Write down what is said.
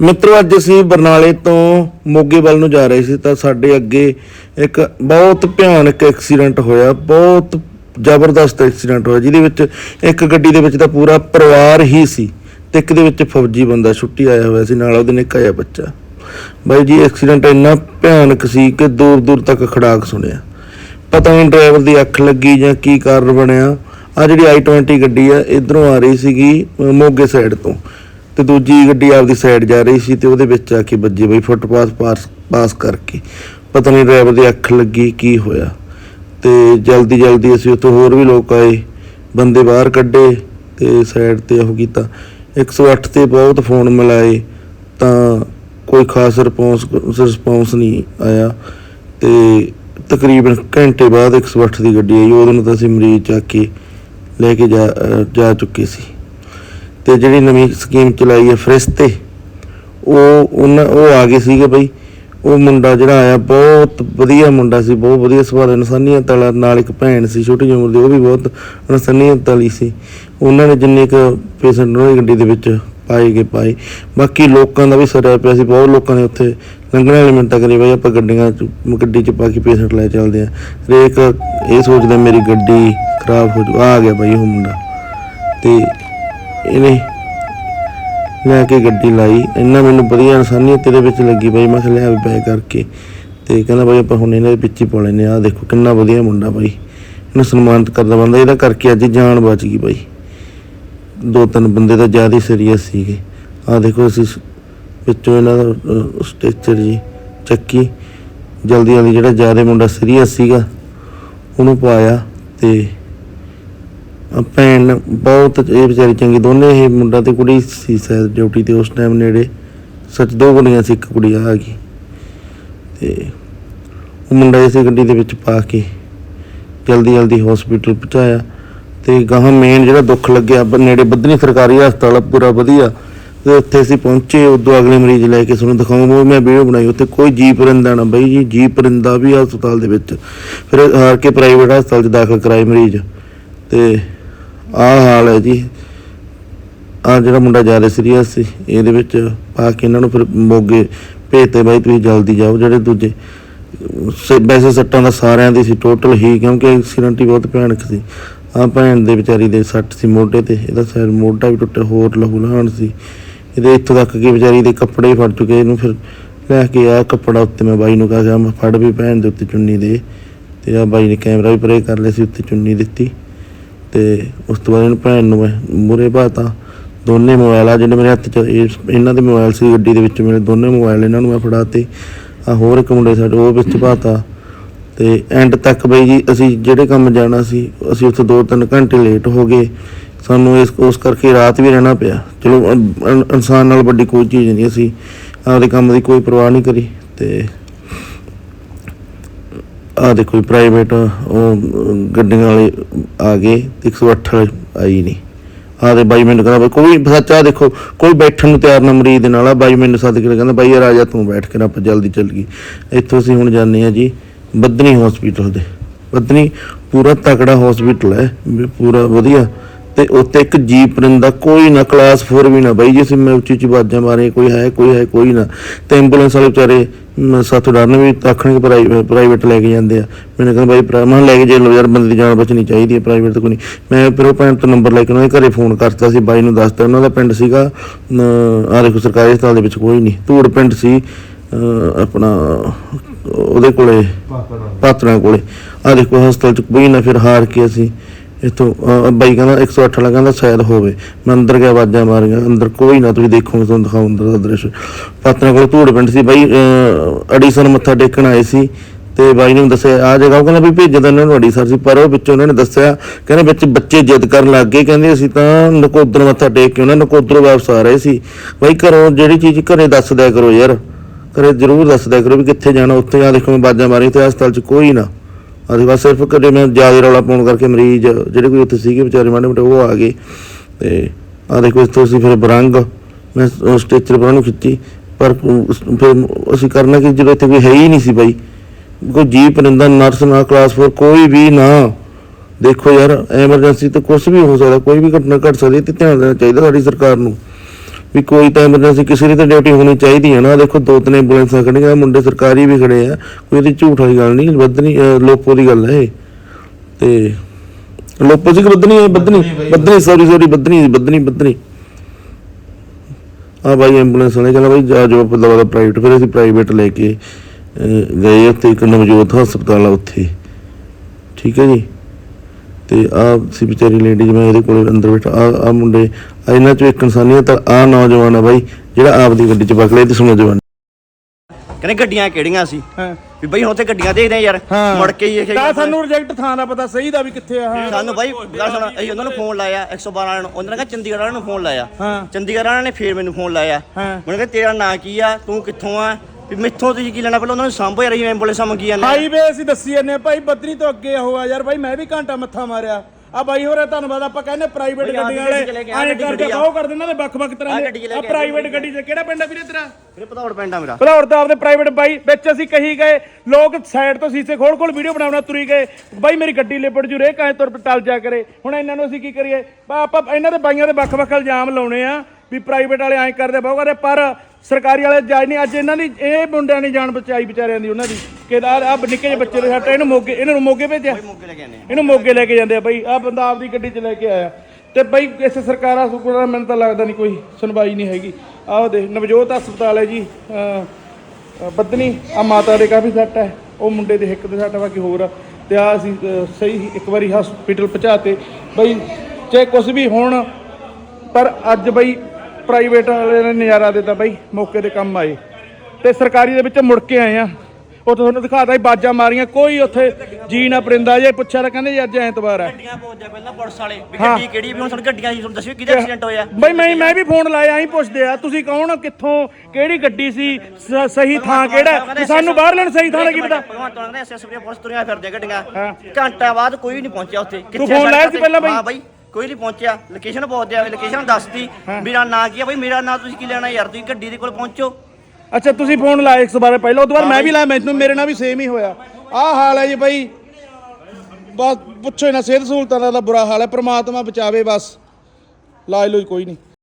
ਮਿੱਤਰੋ, ਅੱਜ ਅਸੀਂ ਬਰਨਾਲੇ ਤੋਂ ਮੋਗੇ ਵੱਲ ਨੂੰ ਜਾ ਰਹੇ ਸੀ ਤਾਂ ਸਾਡੇ ਅੱਗੇ ਇੱਕ ਬਹੁਤ ਭਿਆਨਕ ਐਕਸੀਡੈਂਟ ਹੋਇਆ, ਬਹੁਤ ਜ਼ਬਰਦਸਤ ਐਕਸੀਡੈਂਟ ਹੋਇਆ, ਜਿਹਦੇ ਵਿੱਚ ਇੱਕ ਗੱਡੀ ਦੇ ਵਿੱਚ ਤਾਂ ਪੂਰਾ ਪਰਿਵਾਰ ਹੀ ਸੀ ਤੇ ਇੱਕ ਦੇ ਵਿੱਚ ਫੌਜੀ ਬੰਦਾ ਛੁੱਟੀ ਆਇਆ ਹੋਇਆ ਸੀ, ਨਾਲ ਉਹਦੇ ਨਿੱਕਾ ਜਿਹਾ ਬੱਚਾ। ਬਾਈ ਜੀ ਐਕਸੀਡੈਂਟ ਇੰਨਾ ਭਿਆਨਕ ਸੀ ਕਿ ਦੂਰ ਦੂਰ ਤੱਕ ਖੜਾਕ ਸੁਣਿਆ। ਪਤਾ ਨਹੀਂ ਡਰਾਈਵਰ ਦੀ ਅੱਖ ਲੱਗੀ ਜਾਂ ਕੀ ਕਾਰਨ ਬਣਿਆ। ਆ ਜਿਹੜੀ i20 ਗੱਡੀ ਆ, ਇਧਰੋਂ ਆ ਰਹੀ ਸੀਗੀ ਮੋਗੇ ਸਾਈਡ ਤੋਂ। ਤੇ ਦੂਜੀ ਗੱਡੀ ਆਪਦੀ ਸਾਈਡ ਜਾ ਰਹੀ ਸੀ ਤੇ ਉਹਦੇ ਵਿੱਚ ਆ ਕੇ ਵੱਜੀ ਬਈ ਫੁੱਟਪਾਥ ਪਾਸ ਪਾਸ ਕਰਕੇ। ਪਤਾ ਨਹੀਂ ਡਰਾਈਵਰ ਦੀ ਅੱਖ ਲੱਗੀ, ਕੀ ਹੋਇਆ। ਤੇ ਜਲਦੀ ਜਲਦੀ ਅਸੀਂ ਉੱਥੋਂ ਹੋਰ ਵੀ ਲੋਕ ਆਏ, ਬੰਦੇ ਬਾਹਰ ਕੱਢੇ ਤੇ ਸਾਈਡ ਤੇ ਉਹ ਕੀਤਾ। 108 ਤੇ ਬਹੁਤ ਫੋਨ ਮਿਲਾਏ, ਤਾਂ ਕੋਈ ਖਾਸ ਰਿਸਪੌਂਸ ਰਿਸਪੌਂਸ ਨਹੀਂ ਆਇਆ। ਤੇ ਤਕਰੀਬਨ ਘੰਟੇ ਬਾਅਦ 108 ਦੀ ਗੱਡੀ ਆਈ, ਉਦੋਂ ਨੂੰ ਤਾਂ ਅਸੀਂ ਮਰੀਜ਼ ਚੱਕ ਕੇ ਲੈ ਕੇ ਜਾ ਜਾ ਚੁੱਕੇ ਸੀ। ਤੇ ਜਿਹੜੀ ਨਵੀਂ ਸਕੀਮ ਚਲਾਈ ਹੈ ਫਰਿਸ਼ਤੇ, ਉਹ ਉਹਨਾਂ ਉਹ ਆ ਗਏ ਸੀਗੇ ਬਈ। ਉਹ ਮੁੰਡਾ ਜਿਹੜਾ ਆਇਆ, ਬਹੁਤ ਵਧੀਆ ਮੁੰਡਾ ਸੀ, ਬਹੁਤ ਵਧੀਆ ਸੁਭਾਅ ਦਾ ਇਨਸਾਨੀਅਤ ਵਾਲਾ ਨਾਲ ਇੱਕ ਭੈਣ ਸੀ, ਛੋਟੀ ਉਮਰ ਦੀ, ਉਹ ਵੀ ਬਹੁਤ ਇਨਸਾਨੀਅਤ ਵਾਲੀ ਸੀ। ਉਹਨਾਂ ਨੇ ਜਿੰਨੇ ਕੁ ਪੇਸ਼ੈਂਟ ਉਹਨਾਂ ਦੀ ਗੱਡੀ ਦੇ ਵਿੱਚ ਪਾਏ ਗਏ, ਪਾਏ। ਬਾਕੀ ਲੋਕਾਂ ਦਾ ਵੀ ਸਰਿਆ ਪਿਆ ਸੀ, ਬਹੁਤ ਲੋਕਾਂ ਨੇ ਉੱਥੇ ਲੰਘਣ ਵਾਲੇ ਮਿੰਟਾਂ ਕਰੀ ਬਈ ਆਪਾਂ ਗੱਡੀਆਂ ਚ, ਗੱਡੀ ਚ ਪਾ ਕੇ ਪੇਸ਼ੈਂਟ ਲੈ ਚੱਲਦੇ ਆ ਹਰੇਕ ਇਹ ਸੋਚਦਾ ਮੇਰੀ ਗੱਡੀ ਖਰਾਬ ਹੋ ਜੂ, ਆ ਗਿਆ ਬਈ ਉਹ ਮੁੰਡਾ। ਤੇ ਇਹਨੇ ਲੈ ਕੇ ਗੱਡੀ ਲਾਈ। ਇੰਨਾ ਮੈਨੂੰ ਵਧੀਆ ਇਨਸਾਨੀਅਤ ਇਹਦੇ ਵਿੱਚ ਲੱਗੀ ਬਈ ਮੈਂ ਕਿਹਾ ਲਿਆ ਵੀ ਬੈ ਕਰਕੇ। ਤੇ ਕਹਿੰਦਾ ਬਈ ਆਪਾਂ ਹੁਣ ਇਹਨਾਂ ਦੇ ਪਿੱਛੇ ਪਾ ਲੈਨੇ ਆ ਦੇਖੋ ਕਿੰਨਾ ਵਧੀਆ ਮੁੰਡਾ ਬਾਈ। ਇਹਨੂੰ ਸਨਮਾਨਿਤ ਕਰਦਾ ਬੰਦਾ। ਇਹਦਾ ਕਰਕੇ ਅੱਜ ਜਾਨ ਬਚ ਗਈ ਬਾਈ। ਦੋ ਤਿੰਨ ਬੰਦੇ ਤਾਂ ਜ਼ਿਆਦਾ ਸੀਰੀਅਸ ਸੀਗੇ। ਆ ਦੇਖੋ ਅਸੀਂ ਵਿੱਚੋਂ ਇਹਨਾਂ ਦਾ ਸਟੇਚਰ ਜੀ ਚੱਕੀ। ਜਲਦੀ ਜਲਦੀ ਜਿਹੜਾ ਜ਼ਿਆਦਾ ਮੁੰਡਾ ਸੀਰੀਅਸ ਸੀਗਾ, ਉਹਨੂੰ ਪਾਇਆ ਤੇ ਭੈਣ ਬਹੁਤ ਇਹ ਵਿਚਾਰੀ ਚੰਗੀ, ਦੋਨੇ ਇਹ ਮੁੰਡਾ ਤੇ ਕੁੜੀ ਸੀ ਸ਼ਾਇਦ ਡਿਊਟੀ ਤੇ, ਉਸ ਟਾਈਮ ਨੇੜੇ ਸੱਚ ਦੋ ਕੁੜੀਆਂ ਸੀ, ਇੱਕ ਕੁੜੀ ਆ ਗਈ। ਤੇ ਉਹ ਮੁੰਡਾ ਇਸੇ ਗੱਡੀ ਦੇ ਵਿੱਚ ਪਾ ਕੇ ਜਲਦੀ ਜਲਦੀ ਹਸਪੀਟਲ ਪਹੁੰਚਾਇਆ ਤੇ ਗਾਹਾਂ ਮੇਨ ਜਿਹੜਾ ਦੁੱਖ ਲੱਗਿਆ ਨੇੜੇ ਬੱਧਨੀ ਸਰਕਾਰੀ ਹਸਪਤਾਲ ਪੂਰਾ ਵਧੀਆ। ਤੇ ਉੱਥੇ ਅਸੀਂ ਪਹੁੰਚੇ, ਉਦੋਂ ਅਗਲੇ ਮਰੀਜ਼ ਲੈ ਕੇ ਤੁਹਾਨੂੰ ਦਿਖਾਉਂਗਾ ਉਹ ਮੈਂ ਵੀਡੀਓ ਬਣਾਈ, ਉੱਥੇ ਕੋਈ ਜੀ ਪਰਿੰਦਾ ਨਾ ਬਈ ਜੀ ਜੀ ਪਰਿੰਦਾ ਵੀ ਹਸਪਤਾਲ ਦੇ ਵਿੱਚ। ਫਿਰ ਹਾਰ ਕੇ ਪ੍ਰਾਈਵੇਟ ਹਸਪਤਾਲ 'ਚ ਦਾਖਲ ਕਰਾਏ ਮਰੀਜ਼। ਤੇ ਆਹ ਹਾਲ ਹੈ ਜੀ। ਆ ਜਿਹੜਾ ਮੁੰਡਾ ਜ਼ਿਆਦਾ ਸੀਰੀਅਸ ਸੀ, ਇਹਦੇ ਵਿੱਚ ਪਾ ਕੇ ਇਹਨਾਂ ਨੂੰ ਫਿਰ ਮੋਗੇ ਭੇਜਤੇ ਬਾਈ ਤੁਸੀਂ ਜਲਦੀ ਜਾਓ ਜਿਹੜੇ ਦੂਜੇ। ਸ- ਵੈਸੇ ਸੱਟਾਂ ਦਾ ਸਾਰਿਆਂ ਦੀ ਸੀ ਟੋਟਲ ਹੀ, ਕਿਉਂਕਿ ਐਕਸੀਡੈਂਟ ਹੀ ਬਹੁਤ ਭਿਆਨਕ ਸੀ। ਆ ਭੈਣ ਦੇ ਵਿਚਾਰੀ ਦੇ ਸੱਟ ਸੀ ਮੋਢੇ ਤੇ, ਇਹਦਾ ਸਿਰ ਮੋਢਾ ਵੀ ਟੁੱਟਿਆ, ਹੋਰ ਲਹੂ ਲਹਾਨ ਸੀ। ਇਹਦੇ ਇੱਥੋਂ ਤੱਕ ਕਿ ਵਿਚਾਰੀ ਦੇ ਕੱਪੜੇ ਹੀ ਫੜ ਚੁੱਕੇ, ਇਹਨੂੰ ਫਿਰ ਲੈ ਕੇ ਆ ਕੱਪੜਾ ਉੱਤੇ ਮੈਂ ਬਾਈ ਨੂੰ ਕਿਹਾ, ਮੈਂ ਫੜ ਵੀ ਭੈਣ ਦੇ ਉੱਤੇ ਚੁੰਨੀ ਦੇ। ਤੇ ਆ ਬਾਈ ਨੇ ਕੈਮਰਾ ਵੀ ਪਰੇ ਕਰ ਲਿਆ ਸੀ, ਉੱਤੇ ਚੁੰਨੀ ਦਿੱਤੀ। ਤੇ ਉਸ ਤੋਂ ਬਾਅਦ ਇਹਨੂੰ ਭੈਣ ਨੂੰ ਮੈਂ ਮੂਰੇ ਬਾਤਾ ਦੋਨੇ ਮੋਬਾਈਲ ਆ ਜਿਹੜੇ ਮੇਰੇ ਹੱਥ 'ਚ, ਇਹ ਇਹਨਾਂ ਦੇ ਮੋਬਾਈਲ ਸੀ ਗੱਡੀ ਦੇ ਵਿੱਚ ਮੇਰੇ ਦੋਨੇ ਮੋਬਾਈਲ ਇਹਨਾਂ ਨੂੰ ਮੈਂ ਫੜਾਤੇ। ਆ ਹੋਰ ਇੱਕ ਮੁੰਡੇ ਸਾਡੇ, ਉਹ ਵਿੱਚ ਪਾਤਾ ਤੇ ਐਂਡ ਤੱਕ ਬਈ ਜੀ, ਅਸੀਂ ਜਿਹੜੇ ਕੰਮ ਜਾਣਾ ਸੀ, ਅਸੀਂ ਉੱਥੇ 2-3 ਘੰਟੇ ਲੇਟ ਹੋ ਗਏ। ਸਾਨੂੰ ਇਸ, ਉਸ ਕਰਕੇ ਰਾਤ ਵੀ ਰਹਿਣਾ ਪਿਆ। ਚਲੋ ਅ- ਅ- ਇਨਸਾਨ ਨਾਲ ਵੱਡੀ ਕੋਈ ਚੀਜ਼ ਨਹੀਂ ਅਸੀਂ ਆਪਦੇ ਕੰਮ ਦੀ ਕੋਈ ਪਰਵਾਹ ਨਹੀਂ ਕਰੀ। ਤੇ ਆ ਦੇਖੋ ਪ੍ਰਾਈਵੇਟ ਉਹ, ਗੱਡੀਆਂ ਵਾਲੇ ਆ ਗਏ ਤੇ 108 ਵਾਲੇ ਆਈ ਨਹੀਂ। ਆ ਦੇ ਬਾਈ ਮੈਨੂੰ ਕਹਿੰਦਾ ਬਈ ਕੋਈ ਸੱਚਾ ਦੇਖੋ, ਕੋਈ ਬੈਠਣ ਨੂੰ ਤਿਆਰ ਨਾ ਮਰੀਜ਼ ਦੇ ਨਾਲ। ਆ ਬਾਈ ਮੈਨੂੰ ਸੱਦ ਕੇ ਕਹਿੰਦਾ, ਬਾਈ ਯਾਰ ਆ ਜਾ ਤੂੰ, ਬੈਠ ਕੇ ਨਾ ਆਪਾਂ ਜਲਦੀ ਚੱਲ ਗਈ। ਇੱਥੋਂ ਅਸੀਂ ਹੁਣ ਜਾਂਦੇ ਆ ਜੀ ਬੱਦਨੀ ਹਸਪੀਟਲ ਦੇ। ਬੱਦਨੀ ਪੂਰਾ ਤਕੜਾ ਹਸਪੀਟਲ ਹੈ, ਵੀ ਪੂਰਾ ਵਧੀਆ। ਤੇ ਉੱਤੇ ਇੱਕ ਜੀਪ ਪਰਿੰਦਾ ਕੋਈ ਨਾ ਕਲਾਸ 4 ਵੀ ਨਾ। ਬਾਈ ਜਿਸ ਮੈਂ ਉੱਚੀ ਉੱਚੀ ਆਵਾਜ਼ਾਂ ਮਾਰੇ ਕੋਈ ਹੈ ਕੋਈ ਹੈ ਕੋਈ ਨਾ। ਤੇ ਐਂਬੂਲੈਂਸ ਵਾਲੇ ਵਿਚਾਰੇ ਸਾਥੋਂ ਡਰਨ ਵੀ ਆਖਣ ਕਿ ਪ੍ਰਾਈਵੇਟ ਲੈ ਕੇ ਜਾਂਦੇ ਆ। ਮੈਨੂੰ ਕਹਿੰਦਾ ਬਾਈ ਪ੍ਰਾ- ਮੈਂ ਕਿਹਾ ਲੈ ਕੇ ਜੇ ਲੋ ਯਾਰ ਬੰਦੇ ਦੀ ਜਾਨ ਬਚਣੀ ਚਾਹੀਦੀ ਹੈ ਪ੍ਰਾਈਵੇਟ ਤਾਂ ਕੋਈ ਨਹੀਂ। ਮੈਂ ਫਿਰ ਉਹ ਭੈਣ ਤੋਂ ਨੰਬਰ ਲੈ ਕੇ ਉਹਨਾਂ ਦੇ ਘਰੇ ਫੋਨ ਕਰਤਾ ਸੀ। ਬਾਈ ਨੂੰ ਦੱਸਤਾ ਉਹਨਾਂ ਦਾ ਪਿੰਡ ਸੀਗਾ ਆ ਦੇਖੋ ਸਰਕਾਰੀ ਹਸਪਤਾਲ ਦੇ ਵਿੱਚ ਕੋਈ ਨਹੀਂ। ਧੂੜ ਪਿੰਡ ਸੀ ਆਪਣਾ ਉਹਦੇ ਕੋਲੇ ਪਾਤਰਾਂ ਕੋਲੇ। ਆ ਦੇਖੋ ਹਸਪਤਾਲ ਚ ਕੋਈ ਨਾ ਫਿਰ ਹਾਰ ਕੇ ਅਸੀਂ ਇਥੋਂ ਬਾਈ ਕਹਿੰਦਾ 108 ਵਾਲਾ ਕਹਿੰਦਾ ਸ਼ਾਇਦ ਹੋਵੇ। ਮੈਂ ਅੰਦਰ ਗਿਆ ਆਵਾਜ਼ਾਂ ਮਾਰੀਆਂ। ਅੰਦਰ ਕੋਈ ਨਾ ਤੁਸੀਂ ਦੇਖੋਗੇ ਤੁਹਾਨੂੰ ਦਿਖਾਉਂ ਅੰਦਰ ਦਾ ਦ੍ਰਿਸ਼। ਪਾਤਰਾਂ ਕੋਲ ਧੂੜ ਪਿੰਡ ਸੀ। ਬਾਈ ਅਹ, ਅਡੀਸਨ ਮੱਥਾ ਟੇਕਣ ਆਏ ਸੀ ਤੇ ਬਾਈ ਨੇ ਦੱਸਿਆ ਆ ਜਗ੍ਹਾ ਉਹ ਕਹਿੰਦਾ ਵੀ ਭੇਜਿਆ ਤਾਂ ਇਹਨਾਂ ਨੂੰ ਅੜੀਸਰ ਸੀ ਪਰ ਉਹ ਵਿੱਚੋਂ ਉਹਨਾਂ ਨੇ ਦੱਸਿਆ ਕਹਿੰਦੇ ਵਿੱਚ ਬੱਚੇ ਜਿੱਦ ਕਰਨ ਲੱਗ ਗਏ। ਕਹਿੰਦੇ ਅਸੀਂ ਤਾਂ ਨਕੋਦਰ ਮੱਥਾ ਟੇਕ ਕੇ ਉਹਨਾਂ ਨਕੋਦਰੋਂ ਵਾਪਸ ਆ ਰਹੇ ਸੀ। ਬਾਈ ਘਰੋਂ ਜਿਹੜੀ ਚੀਜ਼ ਘਰੇ ਦੱਸ ਦਿਆ ਕਰੋ ਯਾਰ। ਘਰੇ ਜ਼ਰੂਰ ਦੱਸ ਦਿਆ ਕਰੋ ਵੀ ਕਿੱਥੇ ਜਾਣਾ ਉੱਥੇ ਆ ਦੇਖੋ ਮੈਂ ਬਾਜਾਂ ਮਾਰੀ ਤੇ ਹਸਪਤਾਲ 'ਚ ਕੋਈ ਨਾ। ਅਸੀਂ ਬਸ ਸਿਰਫ ਕਦੇ ਮੈਂ ਜ਼ਿਆਦਾ ਰੌਲਾ ਪਾਉਣ ਕਰਕੇ ਮਰੀਜ਼ ਜਿਹੜੇ ਕੋਈ ਉੱਥੇ ਸੀਗੇ ਵਿਚਾਰੇ ਮਾੜੇ ਮੋਟੇ, ਉਹ ਆ ਗਏ। ਤੇ ਆ ਦੇਖੋ ਇਸ ਤੋਂ ਅਸੀਂ ਫਿਰ ਬਰੰਗ, ਮੈਂ ਸਟੇਚਰ ਬਰਾਂ ਨੂੰ ਖਿੱਚੀ। ਪਰ ਫਿਰ ਅਸੀਂ ਕਰਨਾ ਕਿ, ਜਦੋਂ ਇੱਥੇ ਕੋਈ ਹੈ ਹੀ ਨਹੀਂ ਸੀ ਬਾਈ। ਕੋਈ ਜੀ ਪਰਿੰਦਾ, ਨਰਸ ਨਾ ਕਲਾਸ 4 ਕੋਈ ਵੀ ਨਾ। ਦੇਖੋ ਯਾਰ ਐਮਰਜੈਂਸੀ ਤੇ ਕੁਝ ਵੀ ਹੋ ਸਕਦਾ, ਕੋਈ ਵੀ ਘਟਨਾ ਘਟ ਸਕਦੀ ਹੈ, ਤੇ ਧਿਆਨ ਦੇਣਾ ਚਾਹੀਦਾ ਸਾਡੀ ਸਰਕਾਰ ਨੂੰ। ਵੀ ਕੋਈ ਤਾਂ ਐਮਰਜੈਂਸੀ ਕਿਸੇ ਦੀ ਤਾਂ ਡਿਊਟੀ ਹੋਣੀ ਚਾਹੀਦੀ ਹੈ ਨਾ। ਦੇਖੋ ਦੋ ਤਿੰਨ ਐਂਬੂਲੈਂਸਾਂ ਖੜੀਆਂ ਮੁੰਡੇ ਸਰਕਾਰੀ ਵੀ ਖੜੇ ਆ। ਕੋਈ ਇਹਦੀ ਝੂਠ ਵਾਲੀ ਗੱਲ ਨਹੀਂ ਬੱਦਨੀ ਲੋਪੋ ਦੀ ਗੱਲ ਹੈ ਇਹ। ਤੇ ਲੋਪੋ ਕਿ ਬੱਦਨੀ ਹੈ ਬੱਦਨੀ ਬੱਦਨੀ ਸੌਰੀ ਸੌਰੀ ਬੱਦਨੀ ਬੱਦਨੀ ਬੱਦਨੀ ਆ ਬਾਈ ਐਂਬੂਲੈਂਸ ਵਾਲੇ ਕਹਿੰਦਾ ਬਾਈ ਜਾ ਜੋ ਉਹਦਾ ਪ੍ਰਾਈਵੇਟ ਫਿਰ ਅਸੀਂ ਪ੍ਰਾਈਵੇਟ ਲੈ ਕੇ ਗਏ ਉੱਥੇ ਇੱਕ ਨਵਜੋਤ ਹਸਪਤਾਲ ਆ ਉੱਥੇ। ਠੀਕ ਹੈ ਜੀ? ਤੇ ਆ ਸੀ ਵਿਚਾਰੀ ਲੇਡੀ ਜਿਵੇਂ ਇਹਦੇ ਕੋਲ ਅੰਦਰ ਬੈਠਾ ਆ ਆ ਮੁੰਡੇ ਆ ਇਹਨਾਂ ਚੋਂ ਇੱਕ ਇਨਸਾਨੀਅਤ ਆ ਨੌਜਵਾਨ ਆ ਬਾਈ ਜਿਹੜਾ ਆਪਦੀ ਗੱਡੀ 'ਚ ਬਕ ਲਿਆ ਤੇ ਸੁਣੋ ਜਵਾਨ। ਕਹਿੰਦੇ ਗੱਡੀਆਂ ਕਿਹੜੀਆਂ ਸੀ? ਹਾਂ। ਵੀ ਬਈ ਹੁਣ ਤੇ ਗੱਡੀਆਂ ਦੇਖਦੇ ਆ ਯਾਰ ਹਾਂ। ਮੁੜ ਕੇ ਹੀ ਇਹ ਤਾਂ ਸਾਨੂੰ ਰਿਜੈਕਟ ਥਾਂ ਦਾ ਪਤਾ ਸਹੀ ਦਾ ਵੀ ਕਿੱਥੇ ਆ ਹਾਂ। ਸਾਨੂੰ ਬਾਈ ਗੱਲ ਸੁਣ ਅਸੀਂ ਉਹਨਾਂ ਨੂੰ ਫੋਨ ਲਾਇਆ 112 ਵਾਲਿਆਂ ਨੂੰ ਉਹਨਾਂ ਨੇ ਕਿਹਾ ਚੰਡੀਗੜ੍ਹ ਵਾਲਿਆਂ ਨੂੰ ਫੋਨ ਲਾਇਆ। ਹਾਂ। ਚੰਡੀਗੜ੍ਹ ਵਾਲਿਆਂ ਨੇ ਫੇਰ ਮੈਨੂੰ ਫੋਨ ਲਾਇਆ। ਹਾਂ। ਮੈਨੂੰ ਕਹਿੰਦੇ ਤੇਰਾ ਨਾਂ ਕੀ ਆ ਤੂੰ ਕਿੱਥੋਂ ਆ? ਵੀ ਮੈਥੋਂ ਤੁਸੀਂ ਕੀ ਲੈਣਾ ਪਹਿਲਾਂ ਉਹਨਾਂ ਨੂੰ ਸਾਂਭੋ ਯਾਰ ਅਸੀਂ ਐਂਬੂਲੈਂਸਾਂ ਮੰਗੀ ਜਾਂਦੇ ਆ। ਹਾਈਵੇ ਅਸੀਂ ਦੱਸੀ ਜਾਂਦੇ ਹਾਂ ਭਾਈ ਬੱਦਰੀ ਤੋਂ ਅੱਗੇ ਉਹ ਆ ਯਾਰ ਭਾਈ ਮੈਂ ਵੀ ਘੰਟਾ ਮੱਥਾ ਮਾਰਿਆ। ਆ ਬਾਈ ਹੋਰੇ ਧੰਨਵਾਦ ਆਪਾਂ ਕਹਿੰਦੇ ਪ੍ਰਾਈਵੇਟ ਬਈ ਆਹ ਗੱਡੀਆਂ ਗੱਡੀ ਚ ਲੈ ਵਾਲੇ ਕੇ ਆਹ ਐਂ ਗੱਡੀ ਕਰਕੇ ਖੜੀ ਆ। ਕਹੋ ਕਰਦੇ ਇਹਨਾਂ ਦੇ ਵੱਖ-ਵੱਖ ਤਰ੍ਹਾਂ ਆਹ ਦੇ। ਗੱਡੀ ਚ ਲੈ ਆ ਕੇ ਪ੍ਰਾਈਵੇਟ ਗੱਡੀ ਚ ਕਿਹੜਾ ਪਿੰਡ ਆ ਵੀਰੇ ਤੇਰਾ? ਵੀਰੇ ਭਦੌੜ ਪਿੰਡ ਆ ਮੇਰਾ। ਭਲੌੜ ਦਾ ਆਪਦੇ ਪ੍ਰਾਈਵੇਟ ਬਾਈ ਵਿੱਚ ਅਸੀਂ ਕਹੀ ਗਏ ਲੋਕ ਸਾਈਡ ਤੋਂ ਸੀਸੇ ਖੋਲ ਖੋਲ ਵੀਡੀਓ ਬਣਾਉਣਾ ਤੁਰੀ ਗਏ। ਬਾਈ ਮੇਰੀ ਗੱਡੀ ਲਿਪੜ ਜੂ ਰੇ ਕਾਹ ਤੁਰ ਟਲ ਜਾ ਕਰੇ। ਹੁਣ ਇਹਨਾਂ ਨੂੰ ਅਸੀਂ ਕੀ ਕਰੀਏ? ਬਾ ਆਪਾਂ ਇਹਨਾਂ ਦੇ ਬਾਈਆਂ ਦੇ ਵੱਖ-ਵੱਖ ਇਲਜ਼ਾਮ ਲਾਉਣੇ ਆ ਵੀ ਪ੍ਰਾਈਵੇਟ ਵਾਲੇ ਐਂ ਕਰਦੇ ਬਹੁ ਕਰਦੇ ਪਰ ਸਰਕਾਰੀ ਵਾਲੇ ਜਾਇ ਨਹੀਂ ਅੱਜ ਇਹਨਾਂ ਦੀ ਇਹ ਮੁੰਡਿਆਂ ਨੇ ਜਾਨ ਬਚਾਈ ਵਿਚਾਰਿਆਂ ਦੀ ਉਹਨਾਂ ਦੀ। ਕਿ ਆ ਆ ਨਿੱਕੇ ਜਿਹੇ ਬੱਚੇ ਦੇ ਸੱਟ ਇਹਨੂੰ ਮੋਗੇ ਇਹਨਾਂ ਨੂੰ ਮੋਗੇ ਭੇਜਿਆ। ਇਹਨੂੰ ਮੋਗੇ ਲੈ ਕੇ ਜਾਂਦੇ ਆ ਬਈ ਆ ਬੰਦਾ ਆਪਦੀ ਗੱਡੀ 'ਚ ਲੈ ਕੇ ਆਇਆ। ਤੇ ਬਈ ਕਿਸੇ ਸਰਕਾਰਾਂ ਸੁਕਰਾਂ ਮੈਨੂੰ ਤਾਂ ਲੱਗਦਾ ਨਹੀਂ ਕੋਈ ਸੁਣਵਾਈ ਨਹੀਂ ਹੈਗੀ। ਆਹ ਦੇ ਨਵਜੋਤ ਹਸਪਤਾਲ ਹੈ ਜੀ ਬੱਦਨੀ ਆ ਮਾਤਾ ਦੇ ਕਾਫੀ ਸੱਟ ਹੈ। ਉਹ ਮੁੰਡੇ ਦੇ ਹਿੱਕ ਦੇ ਸੱਟ ਬਾਕੀ ਹੋਰ ਆ। ਤੇ ਆ ਅਸੀਂ ਸਹੀ ਇੱਕ ਵਾਰੀ ਹਸਪੀਟਲ ਪਹੁੰਚਾਤੇ। ਬਈ ਚਾਹੇ ਕੁਝ ਵੀ ਹੋਣ ਪਰ ਅੱਜ ਬਈ ਪ੍ਰਾਈਵੇਟ ਵਾਲੇ ਨੇ ਨਜ਼ਾਰਾ ਦਿੱਤਾ ਬਈ ਮੌਕੇ ਤੇ ਕੰਮ ਆਏ। ਤੇ ਸਰਕਾਰੀ ਦੇ ਵਿੱਚ ਮੁੜ ਕੇ ਆਏ ਆ। ਉਹ ਤੁਹਾਨੂੰ ਦਿਖਾਤਾ ਹੀ ਬਾਜਾਂ ਮਾਰੀਆਂ ਕੋਈ ਉੱਥੇ ਜੀ ਨਾ ਪਰਿੰਦਾ ਜੇ ਪੁੱਛਿਆ ਤਾਂ ਕਹਿੰਦੇ ਜੀ ਅੱਜ ਐਤਵਾਰ ਹੈ ਗੱਡੀਆਂ ਪਹੁੰਚਦੇ ਪਹਿਲਾਂ ਪੁਲਿਸ ਵਾਲੇ ਵੀ। ਗੱਡੀ ਕਿਹੜੀ ਵੀ ਹੁਣ ਸਾਨੂੰ ਗੱਡੀਆਂ ਸੀ ਤੁਹਾਨੂੰ ਦੱਸਿਓ ਕਿਹਦਾ ਐਕਸੀਡੈਂਟ ਹੋਇਆ? ਬਈ ਮੈਂ ਮੈਂ ਵੀ ਫੋਨ ਲਾਇਆ ਹੀ ਪੁੱਛਦੇ ਆ ਤੁਸੀਂ ਕੌਣ ਕਿੱਥੋਂ ਕਿਹੜੀ ਗੱਡੀ ਸੀ ਸਹੀ ਥਾਂ ਕਿਹੜਾ? ਸਾਨੂੰ ਬਾਹਰ ਲੈਣ ਸਹੀ ਥਾਂ ਦਾ ਕੀ ਪਤਾ? ਭਗਵਾਨ ਤੋਂ ਕਹਿੰਦੇ ਐਸਐਸਪੀ ਪੁਲਿਸ ਤੁਰੀਆਂ ਫਿਰਦੇ ਗੱਡੀਆਂ। ਹਾਂ। ਘੰਟਾ ਬਾਅਦ ਕੋਈ ਨਹੀਂ ਪਹੁੰਚਿਆ ਉੱਥੇ। ਕਿੱਥੇ ਫੋਨ ਸੜਕ ਲਾਇਆ ਸੀ ਤੇ? ਪਹਿਲਾਂ ਬਈ? ਕੋਈ ਨਹੀਂ ਪਹੁੰਚਿਆ। ਲੋਕੇਸ਼ਨ ਬਹੁਤ ਦਿਆ ਲੋਕੇਸ਼ਨ ਦੱਸਤੀ। ਮੇਰਾ ਨਾਂ ਕੀ ਆ ਬਈ? ਮੇਰਾ ਨਾਂ ਤੁਸੀਂ ਕੀ ਲੈਣਾ ਯਾਰ? ਤੁਸੀਂ ਗੱਡੀ ਦੇ ਕੋਲ ਪਹੁੰਚੋ। ਅੱਛਾ ਤੁਸੀਂ ਫੋਨ ਲਾਇਆ 112 ਪਹਿਲਾਂ ਉਹ ਤੋਂ ਬਾਅਦ ਮੈਂ ਵੀ ਲਾਇਆ ਮੈਨੂੰ ਮੇਰੇ ਨਾਲ ਵੀ ਸੇਮ ਹੀ ਹੋਇਆ। ਆਹ ਹਾਲ ਹੈ ਜੀ ਬਈ। ਬਸ ਪੁੱਛੋ ਹੀ ਨਾ ਸਿਹਤ ਸਹੂਲਤਾਂ ਦਾ ਤਾਂ ਬੁਰਾ ਹਾਲ ਹੈ ਪ੍ਰਮਾਤਮਾ ਬਚਾਵੇ ਬਸ। ਲਾਜ ਲੋਜ ਕੋਈ ਨਹੀਂ।